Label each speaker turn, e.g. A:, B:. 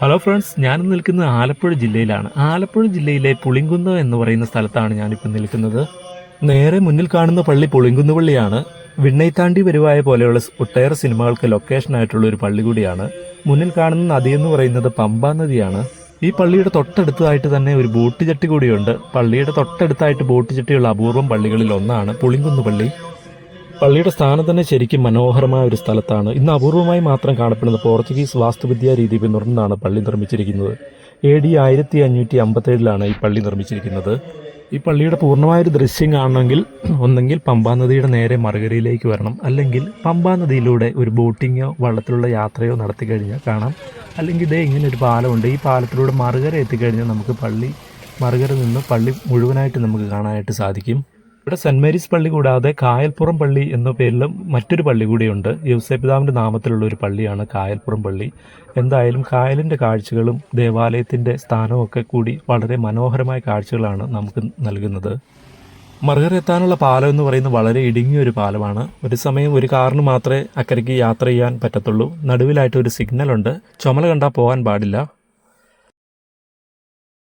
A: Hello friends ഞാൻ നിൽക്കുന്നത് ആലപ്പുഴ ജില്ലയിലാണ്. ആലപ്പുഴ ജില്ലയിലെ പുളിങ്കുന്ന് എന്ന് പറയുന്ന സ്ഥലത്താണ് ഞാനിപ്പോൾ നിൽക്കുന്നത്. നേരെ മുന്നിൽ കാണുന്ന പള്ളി പുളിങ്കുന്ന് പള്ളിയാണ്. വിണ്ണൈത്താണ്ടി വരുവായ പോലെയുള്ള ഒട്ടേറെ സിനിമകൾക്ക് ലൊക്കേഷനായിട്ടുള്ള ഒരു പള്ളി കൂടിയാണ്. മുന്നിൽ കാണുന്ന നദി എന്ന് പറയുന്നത് പമ്പാ നദിയാണ്. ഈ പള്ളിയുടെ തൊട്ടടുത്തായിട്ട് തന്നെ ഒരു ബോട്ട് ചട്ടി കൂടിയുണ്ട്. പള്ളിയുടെ തൊട്ടടുത്തായിട്ട് ബോട്ട് ചട്ടിയുള്ള അപൂർവം പള്ളികളിൽ ഒന്നാണ് പുളിങ്കുന്ന് പള്ളി. പള്ളിയുടെ സ്ഥാനം തന്നെ ശരിക്കും മനോഹരമായ ഒരു സ്ഥലത്താണ്. ഇന്ന് അപൂർവമായി മാത്രം കാണപ്പെടുന്ന പോർച്ചുഗീസ് വാസ്തുവിദ്യാ രീതി പിന്തുടർന്നാണ് പള്ളി നിർമ്മിച്ചിരിക്കുന്നത്. എ ഡി ആയിരത്തി അഞ്ഞൂറ്റി അമ്പത്തേഴിലാണ് ഈ പള്ളി നിർമ്മിച്ചിരിക്കുന്നത്. ഈ പള്ളിയുടെ പൂർണമായൊരു ദൃശ്യം കാണണമെങ്കിൽ ഒന്നെങ്കിൽ പമ്പാ നദിയുടെ നേരെ മറുകരയിലേക്ക് വരണം. അല്ലെങ്കിൽ പമ്പാ നദിയിലൂടെ ഒരു ബോട്ടിങ്ങോ വള്ളത്തിലുള്ള യാത്രയോ നടത്തി കഴിഞ്ഞാൽ കാണാം. അല്ലെങ്കിൽ ഇതേ ഇങ്ങനെ ഒരു പാലമുണ്ട്. ഈ പാലത്തിലൂടെ മറുകര എത്തിക്കഴിഞ്ഞാൽ നമുക്ക് പള്ളി മറുകര നിന്ന് പള്ളി മുഴുവനായിട്ട് നമുക്ക് കാണാനായിട്ട് സാധിക്കും. ഇവിടെ സെന്റ് മേരീസ് പള്ളി കൂടാതെ കായൽപ്പുറം പള്ളി എന്ന പേരിലും മറ്റൊരു പള്ളി കൂടിയുണ്ട്. യൗസേപിതാവിന്റെ നാമത്തിലുള്ള ഒരു പള്ളിയാണ് കായൽപ്പുറം പള്ളി. എന്തായാലും കായലിന്റെ കാഴ്ചകളും ദേവാലയത്തിന്റെ സ്ഥാനവും ഒക്കെ കൂടി വളരെ മനോഹരമായ കാഴ്ചകളാണ് നമുക്ക് നൽകുന്നത്. മറുകരെത്താനുള്ള പാലം എന്ന് പറയുന്നത് വളരെ ഇടുങ്ങിയ ഒരു പാലമാണ്. ഒരു സമയം ഒരു കാറിന് മാത്രമേ അക്കരയ്ക്ക് യാത്ര ചെയ്യാൻ പറ്റത്തുള്ളൂ. നടുവിലായിട്ട് ഒരു സിഗ്നൽ ഉണ്ട്. ചുമല കണ്ടാൽ പോകാൻ പാടില്ല.